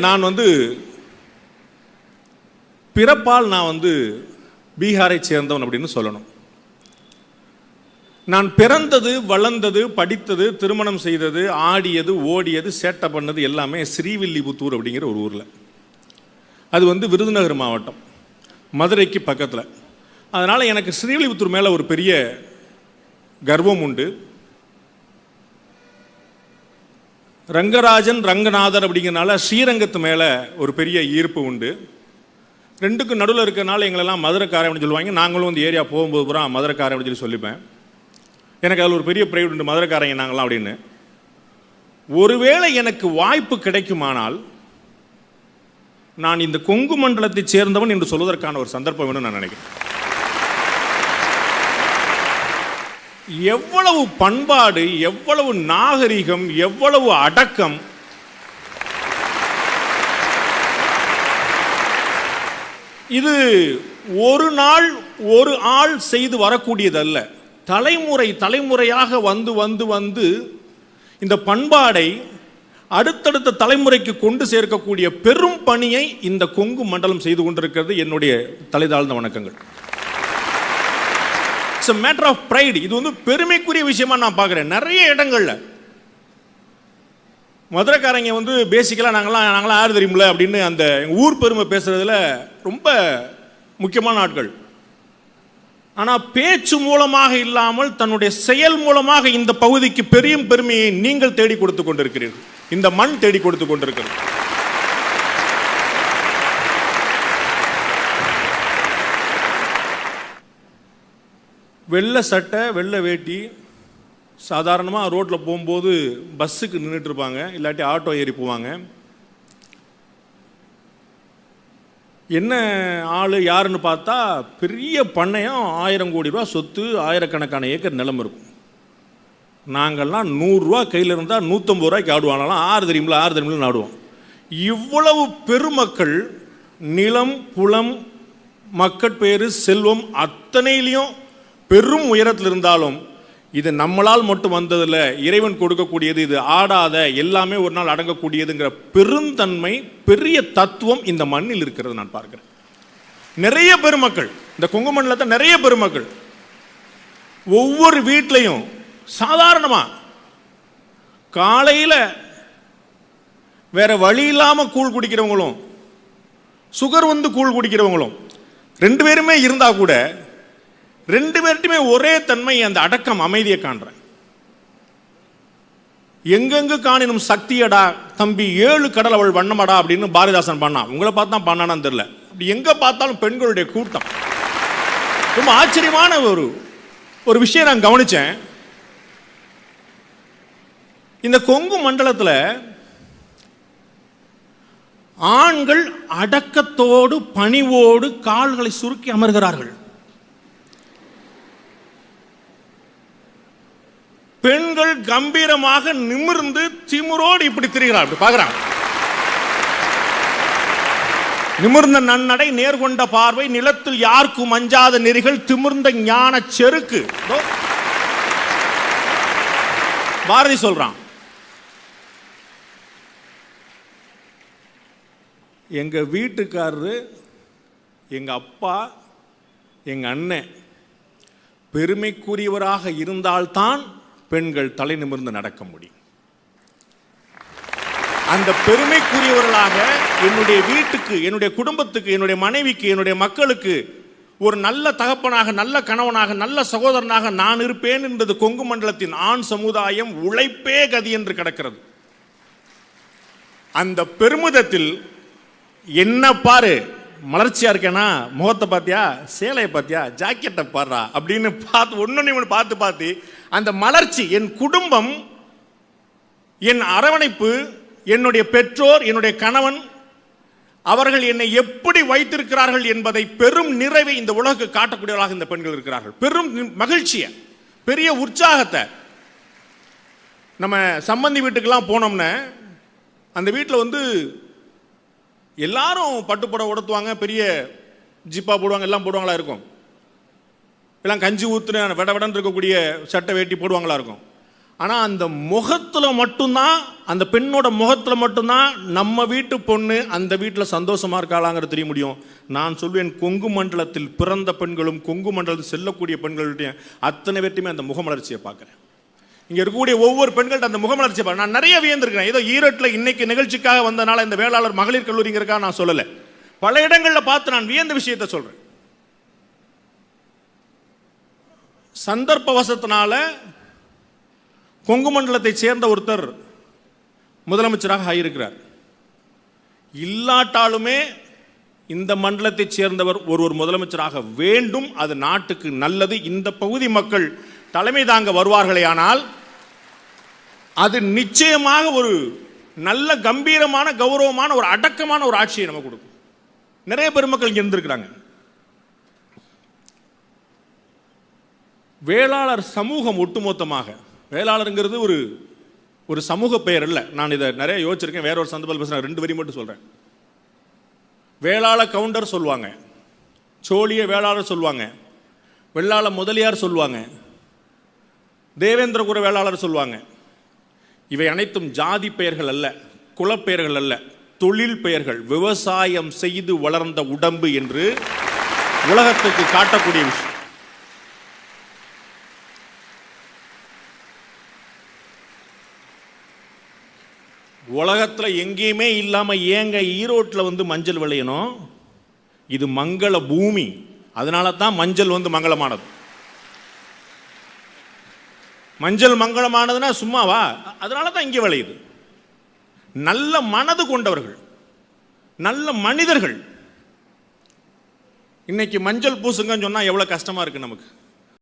நான் வந்து பிறப்பால் நான் வந்து பீகாரை சேர்ந்தவன் அப்படின்னு சொல்லணும். நான் பிறந்தது வளர்ந்தது படித்தது திருமணம் செய்தது ஆடியது ஓடியது சேட்டை பண்ணது எல்லாமே ஸ்ரீவில்லிபுத்தூர் அப்படிங்கிற ஒரு ஊரில். அது வந்து விருதுநகர் மாவட்டம். மதுரைக்கு பக்கத்தில். அதனால் எனக்கு ஸ்ரீவில்லிபுத்தூர் மேலே ஒரு பெரிய கர்வம் உண்டு. ரங்கராஜன் ரங்கநாதர் அப்படிங்கிறனால ஸ்ரீரங்கத்து மேலே ஒரு பெரிய ஈர்ப்பு உண்டு. ரெண்டுக்கும் நடுவில் இருக்கிறனால எங்களெல்லாம் மதுரைக்காரன் அப்படின்னு சொல்லுவாங்க. நாங்களும் வந்து ஏரியா போகும்போது பூரா மதுரைக்காரன் அப்படின்னு சொல்லி சொல்லிப்பேன். எனக்கு அதில் ஒரு பெரிய பிரைவ் உண்டு மதுரைக்காரங்க நாங்களாம் அப்படின்னு. ஒருவேளை எனக்கு வாய்ப்பு கிடைக்குமானால் நான் இந்த கொங்கு மண்டலத்தைச் சேர்ந்தவன் என்று சொல்வதற்கான ஒரு சந்தர்ப்பம் வேணும்னு நான் நினைக்கிறேன். எவ்வளவு பண்பாடு எவ்வளவு நாகரிகம் எவ்வளவு அடக்கம். இது ஒரு நாள் ஒரு ஆள் செய்து வரக்கூடியதல்ல. தலைமுறை தலைமுறையாக வந்து வந்து வந்து இந்த பண்பாடை அடுத்தடுத்த தலைமுறைக்கு கொண்டு சேர்க்கக்கூடிய பெரும் பணியை இந்த கொங்கு மண்டலம் செய்து கொண்டிருக்கிறது என்னுடைய தலைதாழ்ந்த வணக்கங்கள். இட்ஸ் மேட்டர் ஆஃப் ப்ரைடு இது வந்து பெருமைக்குரிய விஷயமா நான் பார்க்குறேன். நிறைய இடங்களில். மதுரைக்காரங்க வந்து பேசிக்கலாக நாங்களாம் நாங்களாம் யார் தெரியுமில்ல அப்படின்னு அந்த எங்கள் ஊர் பெருமை பேசுறதுல ரொம்ப முக்கியமான ஆட்கள். ஆனால் பேச்சு மூலமாக இல்லாமல் தன்னுடைய செயல் மூலமாக இந்த பகுதிக்கு பெரிய பெருமையை நீங்கள் தேடி கொடுத்து கொண்டிருக்கிறீர்கள். இந்த மண் தேடி கொடுத்து கொண்டிருக்கிறது. வெள்ளை சட்டை வெள்ளை வேட்டி சாதாரணமாக ரோட்டில் போகும்போது பஸ்ஸுக்கு நின்றுட்டு இருப்பாங்க இல்லாட்டி ஆட்டோ ஏறி போவாங்க. என்ன ஆள் யாருன்னு பார்த்தா பெரிய பண்ணையம் ஆயிரம் கோடி ரூபா சொத்து ஆயிரக்கணக்கான ஏக்கர் நிலம் இருக்கும். நாங்கள்லாம் நூறுரூவா கையில் இருந்தால் நூற்றம்பது ரூபாய்க்கு ஆடுவாங்களாம் ஆறு தெரியுமில்ல ஆறு தெரியுமில்ல ஆடுவோம். இவ்வளவு பெருமக்கள் நிலம் புலம் மக்கட்பேறு செல்வம் அத்தனையிலையும் பெரும் உயரத்தில் இருந்தாலும் இது நம்மளால் மட்டும் வந்ததில் இறைவன் கொடுக்கக்கூடியது இது ஆடாத எல்லாமே ஒரு நாள் அடங்கக்கூடியதுங்கிற பெருந்தன்மை பெரிய தத்துவம் இந்த மண்ணில் இருக்கிறது நான் பார்க்கிறேன். நிறைய பெருமக்கள் இந்த கொங்கு தான் நிறைய பெருமக்கள் ஒவ்வொரு வீட்லையும் சாதாரணமாக காலையில் வேற வழி இல்லாமல் கூழ் குடிக்கிறவங்களும் சுகர் வந்து கூழ் குடிக்கிறவங்களும் ரெண்டு பேருமே இருந்தால் கூட ரெண்டு பேர்ட்டுமே ஒரே தன்மை அந்த அடக்கம் அமைதியை காண்றேன். எங்கெங்கு காணினும் சக்தியடா தம்பி ஏழு கடல் அவள் வண்ணமடா அப்படின்னு பாரதிதாசன் பண்ணான் உங்களை பார்த்தா பண்ணானான்னு தெரியல. அப்படி எங்க பார்த்தாலும் பெண்களுடைய கூட்டம். ரொம்ப ஆச்சரியமான ஒரு ஒரு விஷயம் நான் கவனிச்சேன். இந்த கொங்கு மண்டலத்தில் ஆண்கள் அடக்கத்தோடு பணிவோடு கால்களை சுருக்கி அமர்கிறார்கள். பெண்கள் கம்பீரமாக நிமிர்ந்து திமுறோடு இப்படி திரிகிறார். அப்படி பார்க்குறாங்க. நிமிர்ந்த நன்னடை நேர்கொண்ட பார்வை நிலத்தில் யாருக்கும் அஞ்சாத நெறிகள் திமிர்ந்த ஞான செருக்கு. பாரதி சொல்றான். எங்க வீட்டுக்காரரு எங்க அப்பா எங்க அண்ணன் பெருமைக்குரியவராக இருந்தால்தான் பெண்கள் தலை நிமிர்ந்து நடக்க முடியும். அந்த பெருமைக்குரியவர்களாக என்னுடைய வீட்டுக்கு என்னுடைய குடும்பத்துக்கு என்னுடைய மனைவிக்கு என்னுடைய மக்களுக்கு ஒரு நல்ல தகப்பனாக நல்ல கணவனாக நல்ல சகோதரனாக நான் இருப்பேன் என்பது கொங்கு மண்டலத்தின் ஆண் சமுதாயம் உழைப்பே கதி என்று கிடக்கிறது. அந்த பெருமிதத்தில் என்ன பாரு மலர்ச்சியாக இருக்கேனா? முகத்தை பார்த்தியா சேலையை பார்த்தியா ஜாக்கெட்டை பாடுறா. அப்படின்னு பார்த்து ஒன்று ஒன்று பார்த்து பார்த்து அந்த மலர்ச்சி என் குடும்பம் என் அரவணைப்பு என்னுடைய பெற்றோர் என்னுடைய கணவன் அவர்கள் என்னை எப்படி வைத்திருக்கிறார்கள் என்பதை பெரும் நிறைவை இந்த உலகுக்கு காட்டக்கூடியவர்களாக இந்த பெண்கள் இருக்கிறார்கள். பெரும் மகிழ்ச்சியை பெரிய உற்சாகத்தை. நம்ம சம்பந்தி வீட்டுக்கெல்லாம் போனோம்னா அந்த வீட்டில் வந்து எல்லாரும் பட்டுப்புடவை உடுத்துவாங்க பெரிய ஜிப்பா போடுவாங்க எல்லாம் போடுவாங்களா இருக்கும். எல்லாம் கஞ்சி ஊத்துன விட விடன்னு இருக்கக்கூடிய சட்டை வேட்டி போடுவாங்களா இருக்கும். ஆனால் அந்த முகத்தில் மட்டும்தான் அந்த பெண்ணோட முகத்தில் மட்டும்தான் நம்ம வீட்டு பொண்ணு அந்த வீட்டில் சந்தோஷமாக இருக்காளாங்கிற தெரிய முடியும். நான் சொல்வேன் கொங்கு மண்டலத்தில் பிறந்த பெண்களும் கொங்கு மண்டலத்தில் செல்லக்கூடிய பெண்களுடைய அத்தனை பேர்ட்டையுமே அந்த முகமலர்ச்சியை பார்க்குறேன். இங்கே இருக்கக்கூடிய ஒவ்வொரு பெண்கள்ட்ட அந்த முகமலர்ச்சி நான் நிறைய வியந்திருக்கிறேன். ஏதோ ஈரோட்டில் இன்னைக்கு நிகழ்ச்சிக்காக வந்தனால இந்த வேளாளர் மகளிர் கல்லூரிங்கிறக்காக நான் சொல்லலை. பல இடங்களில் பார்த்து நான் வியந்த விஷயத்தை சொல்கிறேன் சந்தர்ப்பவசத்தினால கொங்கு மண்டலத்தை சேர்ந்த ஒருத்தர் முதலமைச்சராக ஆகியிருக்கிறார் இல்லாட்டாலுமே இந்த மண்டலத்தைச் சேர்ந்தவர் ஒருவர் முதலமைச்சராக வேண்டும். அது நாட்டுக்கு நல்லது. இந்த பகுதி மக்கள் தலைமை தாங்க வருவார்களே ஆனால் அது நிச்சயமாக ஒரு நல்ல கம்பீரமான கௌரவமான ஒரு அடக்கமான ஒரு ஆட்சியை நம்ம கொடுக்கும். நிறைய பெருமக்கள் இங்கே இருந்திருக்கிறாங்க. வேளாளர் சமூகம் ஒட்டுமொத்தமாக வேளாளருங்கிறது ஒரு ஒரு சமூக பெயர் இல்லை நான் இதை நிறைய யோசிச்சிருக்கேன் வேற ஒரு சந்தர்ப்பத்தில் பேசுகிறேன் ரெண்டு வரி மட்டும் சொல்கிறேன் வேளாள கவுண்டர் சொல்லுவாங்க சோழிய வேளாளர் சொல்லுவாங்க வெள்ளாள முதலியார் சொல்லுவாங்க தேவேந்திரகுர வேளாளர் சொல்லுவாங்க. இவை அனைத்தும் ஜாதி பெயர்கள் அல்ல குலப்பெயர்கள் அல்ல தொழில் பெயர்கள் விவசாயம் செய்து வளர்ந்த உடம்பு என்று உலகத்துக்கு காட்டக்கூடிய விஷயம். உலகத்தில் எங்கேயுமே இல்லாமல் ஏங்க ஈரோட்டில் வந்து மஞ்சள் விளையணும்? இது மங்கள பூமி. அதனால தான் மஞ்சள் வந்து மங்களமானது. மஞ்சள் மங்களமானதுன்னா சும்மாவா? அதனால தான் இங்கே விளையுது. நல்ல மனது கொண்டவர்கள் நல்ல மனிதர்கள். இன்னைக்கு மஞ்சள் பூசுங்கன்னு சொன்னால் எவ்வளோ கஷ்டமாக இருக்கு நமக்கு.